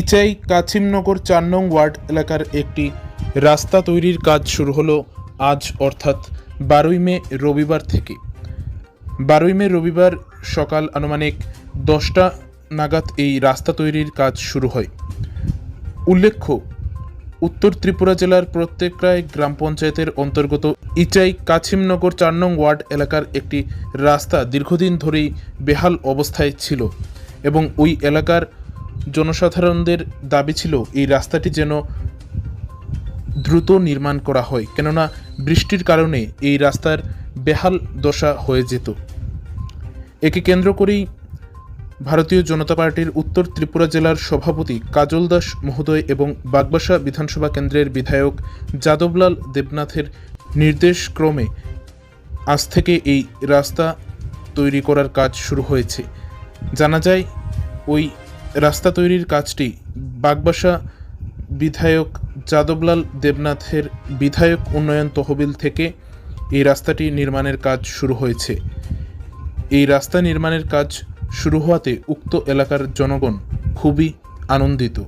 ইচাই কাছিমনগর চার নং ওয়ার্ড এলাকার একটি রাস্তা তৈরির কাজ শুরু হলো আজ, অর্থাৎ বারোই মে রবিবার থেকে। বারোই মে রবিবার সকাল আনুমানিক দশটা নাগাদ এই রাস্তা তৈরির কাজ শুরু হয়। উল্লেখ্য, উত্তর ত্রিপুরা জেলার প্রত্যেকরায় গ্রাম পঞ্চায়েতের অন্তর্গত ইচাই কাছিমনগর চার নং ওয়ার্ড এলাকার একটি রাস্তা দীর্ঘদিন ধরেই বেহাল অবস্থায় ছিল এবং ওই এলাকার জনসাধারণদের দাবি ছিল, এই রাস্তাটি যেন দ্রুত নির্মাণ করা হয়, কেননা বৃষ্টির কারণে এই রাস্তার বেহাল দশা হয়ে যেত। একে কেন্দ্র করেই ভারতীয় জনতা পার্টির উত্তর ত্রিপুরা জেলার সভাপতি কাজল দাস মহোদয় এবং বাগবাসা বিধানসভা কেন্দ্রের বিধায়ক যাদবলাল দেবনাথের নির্দেশক্রমে আজ থেকে এই রাস্তা তৈরি করার কাজ শুরু হয়েছে। জানা যায়, ওই রাস্তা তৈরির কাজটি বাগবাসা বিধায়ক যাদবলাল দেবনাথের বিধায়ক উন্নয়ন তহবিল থেকে এই রাস্তাটি নির্মাণের কাজ শুরু হয়েছে। এই রাস্তা নির্মাণের কাজ শুরু হওয়াতে উক্ত এলাকার জনগণ খুবই আনন্দিত।